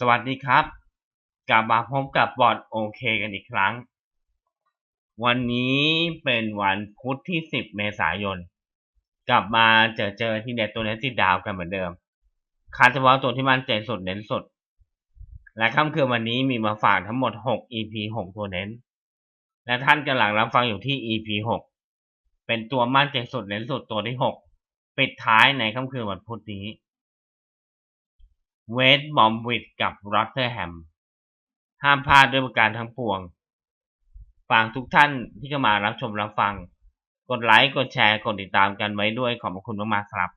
สวัสดีครับ กลับมาพบกับบอร์ดโอเคกันอีกครั้ง วันนี้เป็นวันพุธที่ 10 เมษายน กลับมาเจอเจอที่เด็ดตัวเน้นติดดาวกันเหมือนเดิมคาดเฉพาะตัวที่มันใจสุดเน้นสุด และค่ำคืนวันนี้มีมาฝากทั้งหมด 6 EP 6 ตัวเน้น และท่านกำลังรับฟังอยู่ที่ EP 6 เป็นตัวมั่นใจสุดเน้นสุดตัวที่ 6 ปิดท้ายในค่ำคืนวันพุธนี้ เวสต์บอมวิดกับรอตเทอร์แฮม ห้ามพลาดด้วยประการทั้งปวง ฝากทุกท่านที่เข้ามารับชมรับฟัง กดไลค์ กดแชร์ กดติดตามกันไว้ด้วยขอบคุณมากๆครับ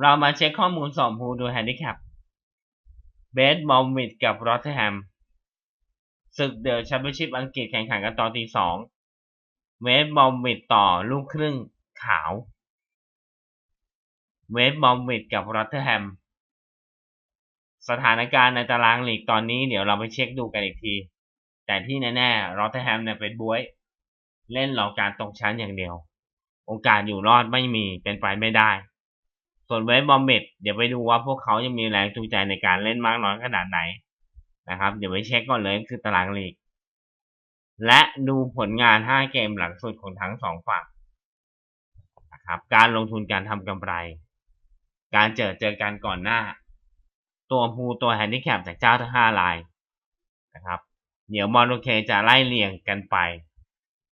เรามาเช็คข้อมูลสอบภูดูแฮนดิแคป เบสบอมวิดกับรอตเทอร์แฮม ศึกเดอะแชมเปี้ยนชิพอังกฤษแข่งขันกันตอนตีสอง เวสต์บอมวิดต่อลูกครึ่งขาว เวสต์บอมวิดกับรอตเทอร์แฮม สถานการณ์ในตารางลีกตอนนี้เดี๋ยวเราไปเช็คดูกันอีกที แต่ที่แน่ๆรอตเทอร์แฮมเนี่ยเป็นบวย เล่นรอการตกชั้นอย่างเดียว โอกาสอยู่รอดไม่มีเป็นไปไม่ได้ ส่วนเวสต์บอมวิดเดี๋ยวไปดูว่าพวกเขายังมีแรงจูงใจในการเล่นมากน้อยขนาดไหนนะครับ เดี๋ยวไปเช็คก่อนเลยคือตารางลีก และดูผลงาน 5 เกมหลังสุดของทั้งสองฝั่งนะครับการลงทุนการทำกำไร การเจอเจอกันก่อนหน้า ตัวภูตัวแฮนดิแคปจากเจ้าทั้งห้ารายนะครับเดี๋ยวมอนโอเคจะไล่เรียงกันไป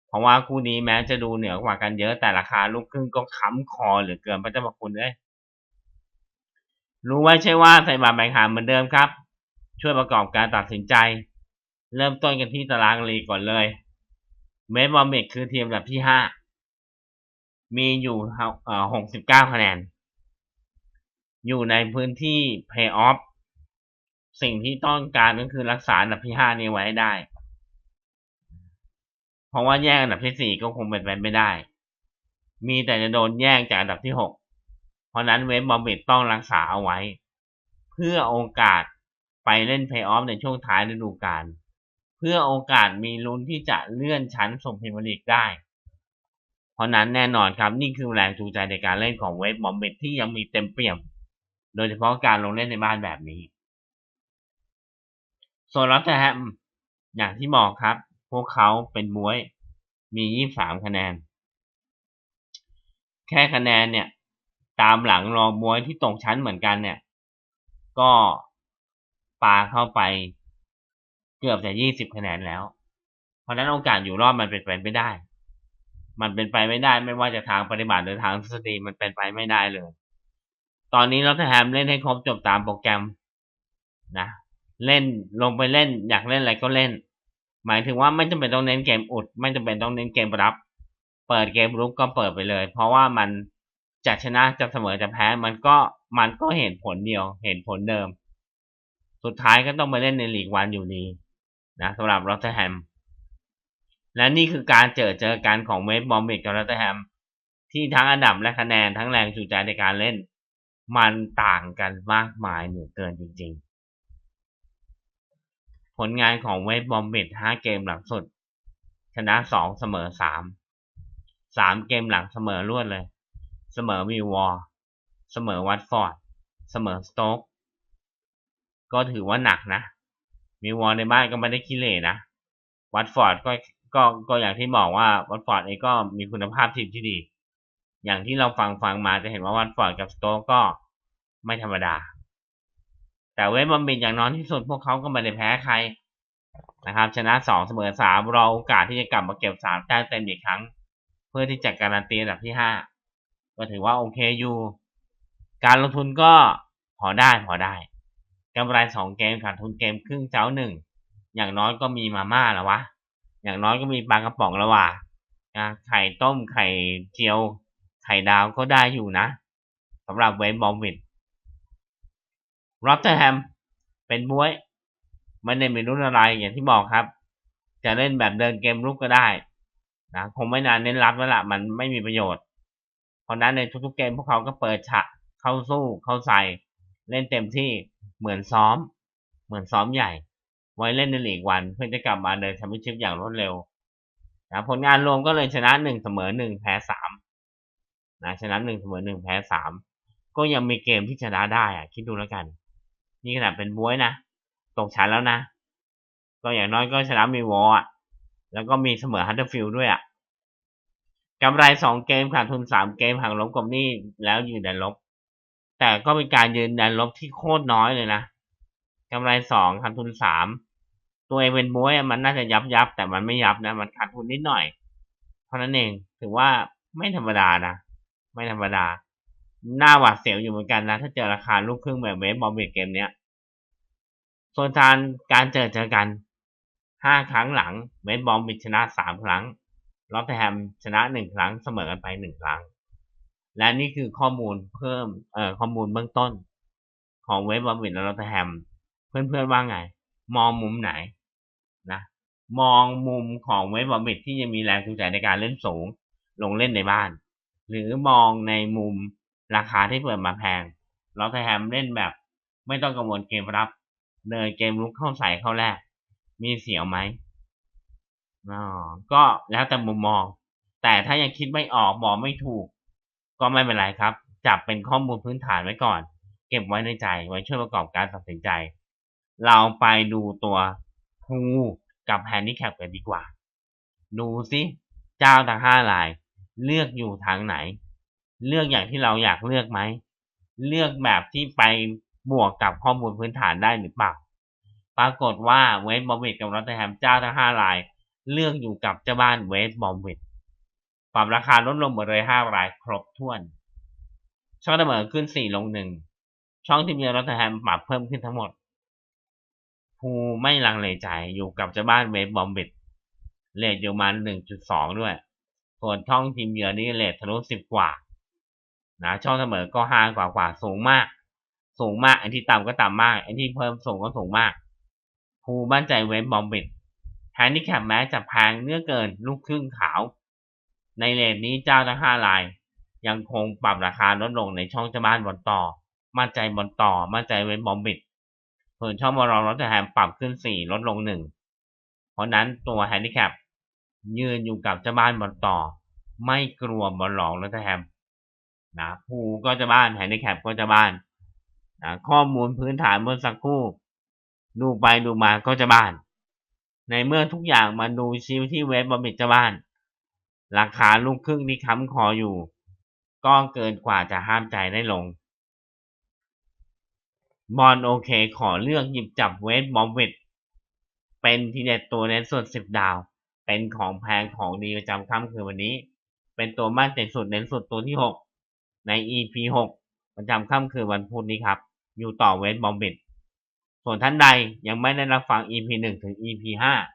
เพราะว่าคู่นี้แม้จะดูเหนือกว่ากันเยอะแต่ราคาลูกครึ่งก็ค้ำคอเหลือเกินพระเจ้าพระคุณเลยรู้ไว้ใช่ว่าใส่บาแบ่งหาเหมือนเดิมครับ ช่วยประกอบการตัดสินใจ เริ่มต้นกันที่ตารางลีก่อนเลย เมสบอมเบกคือทีมแบบที่ห้ามีอยู่หกสิบเก้าคะแนน อยู่ในพื้นที่ Playoff สิ่งที่ต้องการก็คือรักษาอันดับที่ห้านี้ไว้ได้ เพราะว่าแย่งอันดับที่สี่ก็คงเป็นไปไม่ได้ มีแต่จะโดนแย่งจากอันดับที่หกเพราะนั้นเวฟบอมบิดต้องรักษาเอาไว้ เพื่อโอกาสไปเล่นเพย์ออฟในช่วงท้ายฤดูกาลเพื่อโอกาสมีลุ้นที่จะเลื่อนชั้นส่งพรีเมียร์ลีกได้ เพราะนั้นแน่นอนครับนี่คือแรงจูงใจในการเล่นของเวฟบอมบิดที่ยังมีเต็มเปี่ยม โดยเฉพาะการลงเล่นในบ้านแบบนี้ส่วนลอตเทอร์แฮมอย่างที่บอกครับ พวกเขาเป็นมวยมี 23 คะแนน แค่คะแนนเนี่ย ตามหลังรองมวยที่ตกชั้นเหมือนกันเนี่ย ก็ปาเข้าไปเกือบจะ20 คะแนนแล้ว เพราะนั้นโอกาสอยู่รอดมันเป็นไปไม่ได้ มันเป็นไปไม่ได้ ไม่ว่าจะทางปฏิบัติหรือทางทฤษฎีมันเป็นไปไม่ได้เลย ตอนนี้เราจะแฮมเล่นให้ครบจบตามโปรแกรมนะเล่นลงไปเล่นอยากเล่นอะไรก็เล่น หมายถึงว่าไม่จำเป็นต้องเน้นเกมอุด ไม่จำเป็นต้องเน้นเกมรับ เปิดเกมรุกก็เปิดไปเลย เพราะว่ามันจะชนะจะเสมอจะแพ้มันก็มันก็เห็นผลเดียว เห็นผลเดิม สุดท้ายก็ต้องมาเล่นในลีกวันอยู่ดีนะสำหรับรอตเทอร์แฮมและนี่คือการเจอเจอกันของเวสบอมบิดกับรอตเทอร์แฮมที่ทั้งอันดับและคะแนนทั้งแรงจูงใจในการเล่น มันต่างกันมากมายเหลือเกินจริงๆ ผลงานของเวสบอมบิด5เกมหลังสุด ชนะ2เสมอ3 3เกมหลังเสมอรวดเลย เสมอมีวอร์เสมอวัตฟอร์ด เสมอสโต๊กก็ถือว่าหนักนะมีวอร์ในบ้านก็ไม่ได้ขี้เหร่นะ วัตฟอร์ดก็ก็ก็อย่างที่บอกว่าวัตฟอร์ดเองก็มีคุณภาพทีมที่ดี อย่างที่เราฟังฟังมาจะเห็นว่าวัตฟอร์ดกับสโต๊กก็ ไม่ธรรมดา แต่เวสบอมบินอย่างน้อยที่สุดพวกเขาก็ไม่ได้แพ้ใครนะครับ ชนะสองเสมอสามรอโอกาสที่จะกลับมาเก็บสามแต้มเต็มอีกครั้ง เพื่อที่จะการันตีอันดับที่ห้าก็ถือว่าโอเคอยู่ การลงทุนก็พอได้พอได้กำไรสองเกมขาดทุนเกมครึ่งเจ้าหนึ่งอย่างน้อยก็มีมาม่าแล้ววะ อย่างน้อยก็มีปลากระป๋องแล้ววะไข่ต้มไข่เจียว ไข่ดาวก็ได้อยู่นะสำหรับเวสบอมบิด รอตเตอร์แฮมเป็นบวยไม่ได้เป็นรุ่นอะไรอย่างที่บอกครับ จะเล่นแบบเดินเกมรุกก็ได้นะคงไม่นานเน้นรับแล้วละมันไม่มีประโยชน์ เพราะนั้นในทุกๆเกมพวกเขาก็เปิดฉะเข้าสู้เข้าใส่เล่นเต็มที่เหมือนซ้อม เหมือนซ้อมใหญ่ ไว้เล่นในลีกวัน เพื่อจะกลับมาเดินแชมเปี้ยนชิพอย่างรวดเร็วนะผลงานรวมก็เลยชนะหนึ่งเสมอหนึ่งแพ้สามนะชนะหนึ่งเสมอหนึ่งแพ้สามก็ยังมีเกมที่ชนะได้อะคิดดูแล้วกัน นี่ขนาดเป็นบวยนะตกชั้นแล้วนะ ก็อย่างน้อยก็ชนะมีวอลอะ แล้วก็มีเสมอฮัตเตอร์ฟิลด์ด้วยอะกำไรสองเกมขาดทุนสามเกมหักลบกับนี้แล้วยืนแดนลบ แต่ก็เป็นการยืนแดนลบที่โคตรน้อยเลยนะกำไรสองขาดทุนสามตัวเองเป็นบวยมันน่าจะยับยับแต่มันไม่ยับนะ มันขาดทุนนิดหน่อยเพราะนั้นเองถือว่าไม่ธรรมดานะ ไม่ธรรมดา น้าหวาดเสียวอยู่เหมือนกันนะ ถ้าเจอราคาลูกครึ่งแบบเวฟบอมเบเกมเนี้ยส่วนการการเจอเจอกันห้าครั้งหลังเวฟบอมบิชนะสามครั้งลอตแฮมชนะหนึ่งครั้งเสมอกันไปหนึ่งครั้ง และนี่คือข้อมูลเพิ่มเอ่อข้อมูลเบื้องต้น ของเวฟบอมบิชและลอตแฮมเพื่อนๆว่าไง มองมุมไหนนะมองมุมของเวฟบอมบิชที่จะมีแรงจูงใจในการเล่นสูง ลงเล่นในบ้าน หรือมองในมุม ราคาที่เปิดมาแพงลอตแฮมเล่นแบบ ไม่ต้องกังวลเกมรับ เดินเกมลุกเข้าใส่เข้าแรก มีเสียวไหมอ๋อก็แล้วแต่มุมมอง แต่ถ้ายังคิดไม่ออกบอกไม่ถูก ก็ไม่เป็นไรครับ จับเป็นข้อมูลพื้นฐานไว้ก่อน เก็บไว้ในใจไว้ช่วยประกอบการตัดสินใจ เราไปดูตัวฮูกับแฮนดิแคปกันดีกว่า ดูซิ เจ้าทั้งห้าราย เลือกอยู่ทางไหน เลือกอย่างที่เราอยากเลือกไหม เลือกแบบที่ไปบวกกับข้อมูลพื้นฐานได้หรือเปล่า ปรากฏว่าเวสบอมเวตกับรอตเตอร์แฮมเจ้าทั้งห้าราย เลือกอยู่กับเจ้าบ้านเวสบอมเวตปรับราคาลดลงหมดเลยห้ารายครบถ้วน ช่องเสมอขึ้นสี่ลงหนึ่งช่องที่มีรอตเตอร์แฮมปรับเพิ่มขึ้นทั้งหมดภูไม่ลังเลใจอยู่กับเจ้าบ้านเวสบอมเวตเลทอยู่มาหนึ่งจุดสองด้วยส่วนช่องทีมเยือนนี่เลททะลุสิบกว่า นะช่องเสมอก็ห้ากว่ากว่าสูงมาก สูงมาก อันที่ต่ำก็ต่ำมาก อันที่เพิ่มสูงก็สูงมากภูมั่นใจเวฟบอมบิดแฮนดิแคปแม้จะแพงเนื้อเกินลูกครึ่งขาว ในเลทนี้เจ้าทั้งห้าราย ยังคงปรับราคาลดลงในช่องเจ้าบ้านบอลต่อ มั่นใจบอลต่อ มั่นใจเวฟบอมบิดส่วนช่องบอรองรถแฮมปรับขึ้นสี่ลดลงหนึ่งเพราะนั้นตัวแฮนดิแคปยืนอยู่กับเจ้าบ้านบอลต่อ ไม่กลัวบอลรองรถแฮม นะภูก็จะบ้านแฮนดิแคปก็จะบ้านนะข้อมูลพื้นฐานเมื่อสักครู่ดูไปดูมาก็จะบ้าน ในเมื่อทุกอย่างมาดูชิวที่เวฟบบอมบิดจะบ้าน ราคาลูกครึ่งที่ค้ำคออยู่ ก็เกินกว่าจะห้ามใจได้ลง บอลโอเคขอเลือกหยิบจับเวฟบอมบิดเป็นทีเด็ดตัวเน้นส่วนสิบดาว เป็นของแพงของดีประจำค่ำคืนวันนี้ เป็นตัวมั่นใจสุดเน้นสุดตัวที่หก ใน EP 6 ประจำค่ำคืนวันพุธนี้ครับ อยู่ต่อเวสบอมบิดส่วนท่านใดยังไม่ได้รับฟัง EP 1 ถึง EP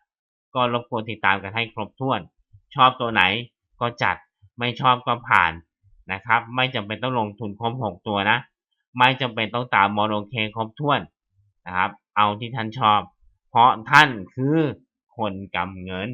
5 ก็รบกวนติดตามกันให้ครบถ้วน ชอบตัวไหนก็จัดไม่ชอบก็ผ่านนะครับ ไม่จำเป็นต้องลงทุนครบ 6 ตัวนะ ไม่จำเป็นต้องตามโมโนเคครบถ้วนนะครับ เอาที่ท่านชอบ เพราะท่านคือคนกำเงิน